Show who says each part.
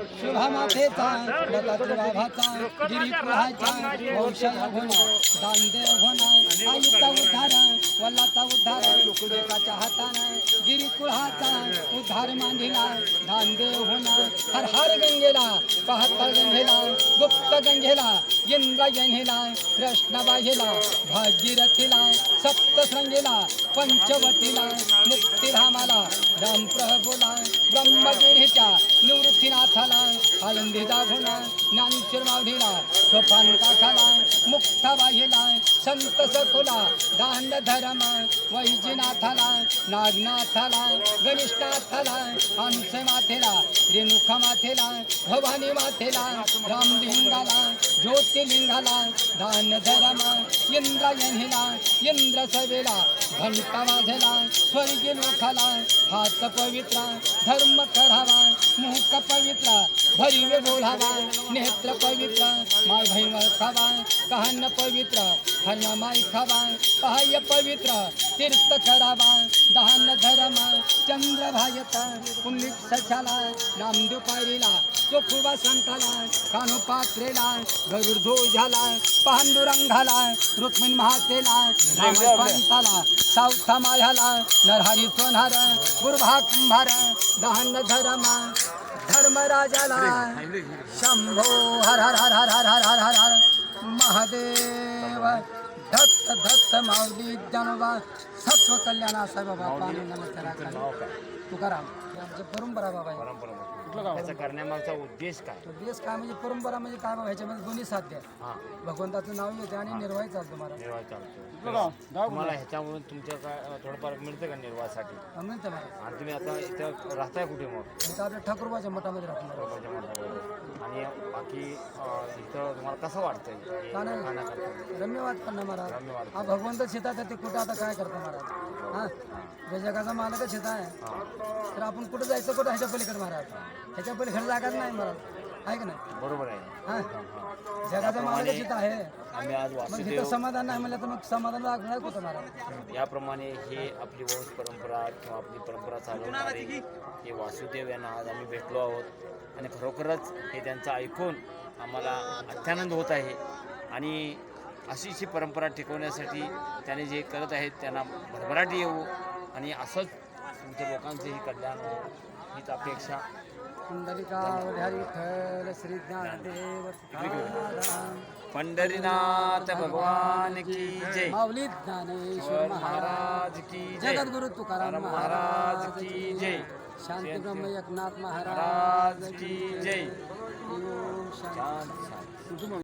Speaker 1: शुभमाथेचा लताभाचा गिरीप्रहाचा वंशय होण दानदेव होण आईचा उद्धार वल्लाचा उद्धार एकाच्या हातानं गिरीकुळाचा उद्धार मांडिला दानदेव होणार हर हर गंगेला पहात्तर गंगेला गुप्त गंगेला इंद्र गंगेला कृष्णबाहेला भागीरथीला सप्त सप्तशृंगीला पंचवटीला मुक्तिधामाला. रामप्रभूला ब्रह्मगिरीच्या निवृत्तीनाथाला आनंदी दाभुला ज्ञानेश्वर मावढीला सोपान काठाला मुक्ताबाईला संत सखुला दांड धर्म वैजीनाथाला नागनाथाला गणेशनाथाला हंस माथेला रेणुखा माथेला भवानी माथेला रामलिंगाला ज्योतिर्लिंगाला दान धर्म इंद्रायणीला इंद्र केला घंटा वाजला स्वर्गीय लोकाला हात पवित्रा धर्म करावा मुख पवित्र भरिवे बोलावा नेत्र पवित्र माय बहीण खावा कहन पवित्र हन माय खावा पाय पवित्र तीर्थ करावा दहान धर्म चंद्र भायता पुण्य सचाला नामदेव पायरीला चोखुबा संताला कानो पात्रेला गरुड ध्वजाला पांडुरंगाला रुक्मिण महातेला राम पंताला सावथा मायाला नरहरी सोनहर गुरुभा कुंभार दहन धर्म धर्मराजाला शंभो हर हर हर हर हर हर हर हर। हर महादेव दत्त दत्त माऊली जनोबा सत्व कल्याणा सर्व बाबा नमस्कार तुकाराम। आमची परंपरा बाबा आहे.
Speaker 2: परंपरा
Speaker 1: कुठलं गाव?
Speaker 2: त्याचा करण्यामागचा उद्देश काय?
Speaker 1: काय म्हणजे परंपरा म्हणजे काय बाबा? ह्याच्यामध्ये दोन्ही साध्य आहे
Speaker 2: हा.
Speaker 1: भगवंताचं नाव येते आणि निर्वाही चालतो महाराज.
Speaker 2: निर्वाह चालतो. तुम्हाला ह्याच्यामधून तुमच्या काय थोडंफार मिळतं का निर्वाहासाठी?
Speaker 1: महाराज.
Speaker 2: आणि तुम्ही आता इथं राहताय कुठे मग?
Speaker 1: आपल्या ठाकूरबाच्या मठामध्ये राहतो
Speaker 2: बाकी इथं तुम्हाला कसं वाटतंय? खाण्याकरता
Speaker 1: वाटतं ना महाराज.
Speaker 2: वाटतं.
Speaker 1: हा भगवंत शेतात आहे ते कुठं आता काय करतो महाराज? हा जगाचा मालकच शेत आहे. तर आपण कुठं जायचं कुठं ह्याच्या पलीकडे महाराज? ह्याच्या पलीकडे जागाच नाही महाराज. आहे का नाही?
Speaker 2: बरोबर आहे.
Speaker 1: हा. जगाचा मालकच शेत आहे.
Speaker 2: आम्ही आज
Speaker 1: मग
Speaker 2: वासुदेव
Speaker 1: समाधान नाही म्हणलं तर मग समाधान लागणार कुठं महाराज
Speaker 2: याप्रमाणे हे आपली वंश परंपरा किंवा आपली परंपरा चालवणारे हे वासुदेव यांना आज आम्ही भेटलो आहोत. आणि खरोखरच हे त्यांचं ऐकून आम्हाला अत्यानंद होत आहे. आणि अशीच ही परंपरा टिकवण्यासाठी त्याने जे करत आहेत त्यांना भरभराट येऊ. आणि असंच तुमच्या लोकांचंही कल्याण हो. हीच अपेक्षा. पंढरीनाथ भगवान की जय.
Speaker 1: माऊली ज्ञानेश्वर महाराज
Speaker 2: की जय.
Speaker 1: जगद्गुरु तुकाराम
Speaker 2: महाराज की जय.
Speaker 1: शांती ब्रह्म एकनाथ
Speaker 2: महाराज की जय. शांत.